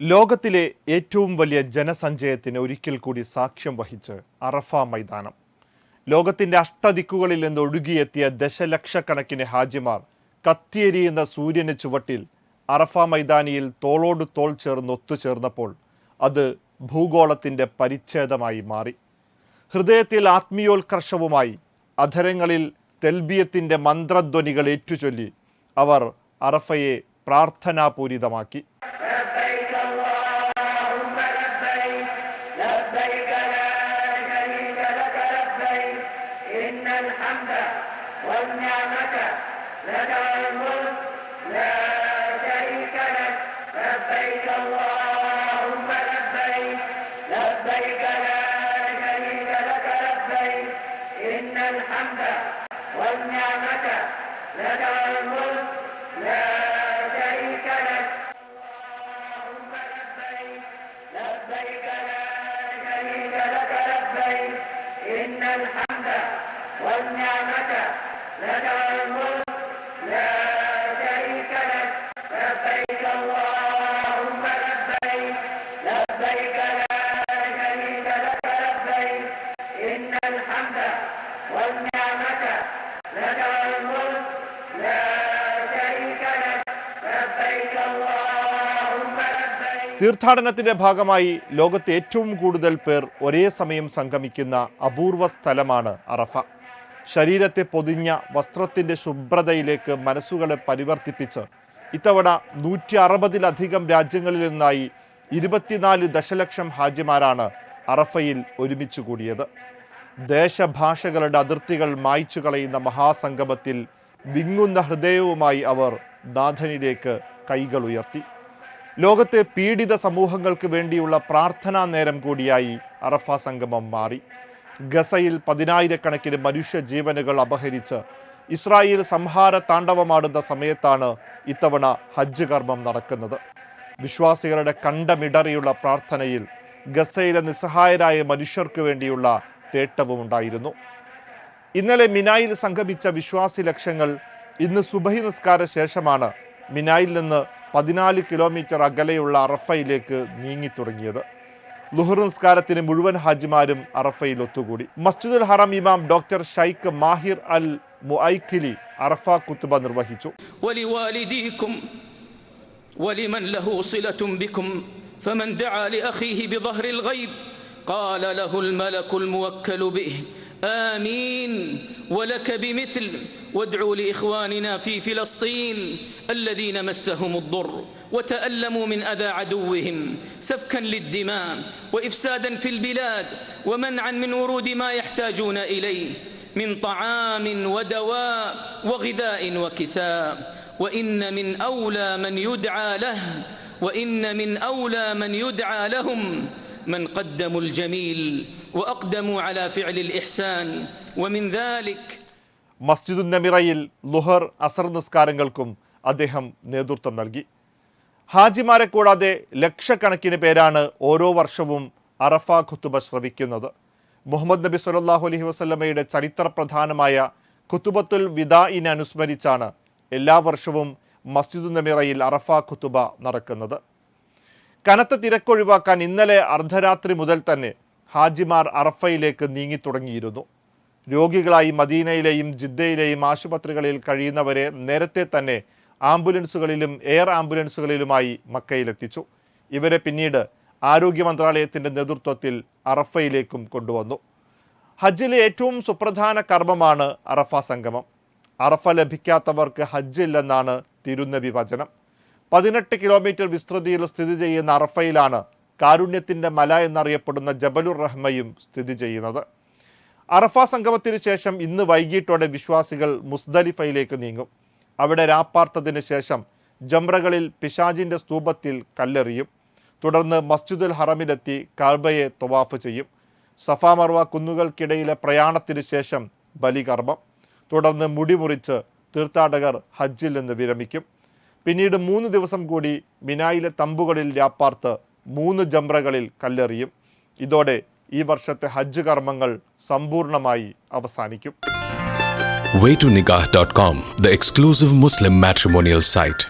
ലോകത്തിലെ ഏറ്റവും വലിയ ജനസഞ്ചയത്തിന് ഒരിക്കൽ കൂടി സാക്ഷ്യം വഹിച്ച് അറഫ മൈതാനം. ലോകത്തിന്റെ അഷ്ടദിക്കുകളിൽ നിന്ന് ഒഴുകിയെത്തിയ ദശലക്ഷക്കണക്കിന് ഹാജിമാർ കത്തിയെരിയുന്ന സൂര്യന് ചുവട്ടിൽ അറഫ മൈതാനിയിൽ തോളോട് തോൾ ചേർന്ന് ഒത്തുചേർന്നപ്പോൾ അത് ഭൂഗോളത്തിന്റെ പരിച്ഛേദമായി മാറി. ഹൃദയത്തിൽ ആത്മീയോത്കർഷവുമായി അധരങ്ങളിൽ തെൽബിയത്തിന്റെ മന്ത്രധ്വനികൾ ഏറ്റുചൊല്ലി അവർ അറഫയെ പ്രാർത്ഥനാപൂരിതമാക്കി. والنعمة لك الملك لا شريك لبيك اللهم لبيك لبيك لا لك لبيك. إن الحمد والنعمة لك الملك لا شريك اللهم لبيك لبيك لا شريك لك لبيك. إن الحمد തീർത്ഥാടനത്തിന്റെ ഭാഗമായി ലോകത്ത് ഏറ്റവും കൂടുതൽ പേർ ഒരേ സമയം സംഗമിക്കുന്ന അപൂർവ സ്ഥലമാണ് അറഫ. ശരീരത്തെ പൊതിഞ്ഞ വസ്ത്രത്തിന്റെ ശുഭ്രതയിലേക്ക് മനസ്സുകളെ പരിവർത്തിപ്പിച്ച് ഇത്തവണ നൂറ്റി അറുപതിലധികം രാജ്യങ്ങളിൽ നിന്നായി ഇരുപത്തിനാല് ദശലക്ഷം ഹാജിമാരാണ് അറഫയിൽ ഒരുമിച്ചു കൂടിയത്. ദേശഭാഷകളുടെ അതിർത്തികൾ മായ്ച്ചു കളയുന്ന മഹാസംഗമത്തിൽ വിങ്ങുന്ന ഹൃദയവുമായി അവർ നാഥനിലേക്ക് കൈകൾ ഉയർത്തി. ലോകത്തെ പീഡിത സമൂഹങ്ങൾക്ക് വേണ്ടിയുള്ള പ്രാർത്ഥനാ നേരം കൂടിയായി അറഫ സംഗമം മാറി. ഗസയിൽ പതിനായിരക്കണക്കിന് മനുഷ്യ ജീവനുകൾ അപഹരിച്ച് ഇസ്രായേൽ സംഹാര താണ്ഡവമാടുന്ന സമയത്താണ് ഇത്തവണ ഹജ്ജ് കർമ്മം നടക്കുന്നത്. വിശ്വാസികളുടെ കണ്ടമിടറിയുള്ള പ്രാർത്ഥനയിൽ ഗസയിലെ നിസ്സഹായരായ മനുഷ്യർക്ക് വേണ്ടിയുള്ള തേട്ടവും ഉണ്ടായിരുന്നു. ഇന്നലെ മിനായിൽ സംഗമിച്ച വിശ്വാസി ലക്ഷങ്ങൾ ഇന്ന് സുബഹി നിസ്കാര ശേഷമാണ് മിനായിൽ നിന്ന് പതിനാല് കിലോമീറ്റർ അകലെയുള്ള അറഫയിലേക്ക് നീങ്ങി തുടങ്ങിയത്. ലുഹർ നിസ്കാരത്തിന് മുഴുവൻ ഹാജിമാരും അറഫയിൽ ഒത്തുകൂടി മസ്ജിദുൽ ഹറം ഇമാം doctor Sheikh Maher Al Muaiqly Arafa കുത്തുബ നിർവഹിച്ചു ولوالديكم ولمن له صلة بكم فمن دعا لأخيه بظهر الغيب قال له الملك الموكل به آمين. ولك بمثل وادعوا لإخواننا في فلسطين الذين مسهم الضر وتألموا من أذى عدوهم سفكا للدماء وإفسادا في البلاد ومنعا من ورود ما يحتاجون إليه من طعام ودواء وغذاء وكساء. وإن من أولى من يدعى له وإن من أولى من يدعى لهم من قدموا الجميل وأقدموا على فعل الإحسان ومن ذلك മസ്ജിദു നമിറയിൽ ലുഹർ അസർ നിസ്കാരങ്ങൾക്കും അദ്ദേഹം നേതൃത്വം നൽകി ഹാജിമാരെ കൂടാതെ ലക്ഷക്കണക്കിന് പേരാണ് ഓരോ വർഷവും അറഫ ഖുത്തുബ ശ്രവിക്കുന്നത് മുഹമ്മദ് നബി സല്ലല്ലാഹു അലൈഹി വസല്ലമയുടെ ചരിത്രപ്രധാനമായ ഖുത്തുബത്തുൽ വിദായിനെ അനുസ്മരിച്ചാണ് എല്ലാ വർഷവും മസ്ജിദു നമിറയിൽ അറഫ ഖുത്തുബ നടക്കുന്നത് കനത്ത തിരക്കൊഴിവാക്കാൻ ഇന്നലെ അർദ്ധരാത്രി മുതൽ തന്നെ ഹാജിമാർ അറഫയിലേക്ക് നീങ്ങി തുടങ്ങിയിരുന്നു. രോഗികളായി മദീനയിലെയും ജിദ്ദയിലെയും ആശുപത്രികളിൽ കഴിയുന്നവരെ നേരത്തെ തന്നെ ആംബുലൻസുകളിലും എയർ ആംബുലൻസുകളിലുമായി മക്കയിലെത്തിച്ചു. ഇവരെ പിന്നീട് ആരോഗ്യ മന്ത്രാലയത്തിന്റെ നേതൃത്വത്തിൽ അറഫയിലേക്കും കൊണ്ടുവന്നു. ഹജ്ജിലെ ഏറ്റവും സുപ്രധാന കർമ്മമാണ് അറഫ സംഗമം. അറഫ ലഭിക്കാത്തവർക്ക് ഹജ്ജില്ലെന്നാണ് തിരുനബി വചനം. പതിനെട്ട് കിലോമീറ്റർ വിസ്തൃതിയിൽ സ്ഥിതി ചെയ്യുന്ന അറഫയിലാണ് കാരുണ്യത്തിന്റെ മല എന്നറിയപ്പെടുന്ന ജബലുർ റഹ്മയും സ്ഥിതി ചെയ്യുന്നത്. അറഫ സംഗമത്തിന് ശേഷം ഇന്ന് വൈകിട്ടോടെ വിശ്വാസികൾ മുസ്ദലിഫയിലേക്ക് നീങ്ങും. അവിടെ രാപ്പാർത്തതിന് ശേഷം ജംറകളിൽ പിശാജിന്റെ സ്തൂപത്തിൽ കല്ലെറിയും. തുടർന്ന് മസ്ജിദുൽ ഹറമിലെത്തി കർബയെ തൊവാഫ് ചെയ്യും. സഫാ മർവ കുന്നുകൾക്കിടയിലെ പ്രയാണത്തിന് ശേഷം ബലികർമ്മം. തുടർന്ന് മുടിമുറിച്ച് തീർത്ഥാടകർ ഹജ്ജിൽ നിന്ന് വിരമിക്കും. പിന്നീട് മൂന്ന് ദിവസം കൂടി മിനായിലെ തമ്പുകളിൽ രാപ്പാർത്ത് മൂന്ന് ജംറകളിൽ കല്ലെറിയും ഇതോടെ ഈ വർഷത്തെ ഹജ്ജ് കർമ്മങ്ങൾ സമ്പൂർണമായി അവസാനിക്കും waytonikah.com, the exclusive Muslim matrimonial site.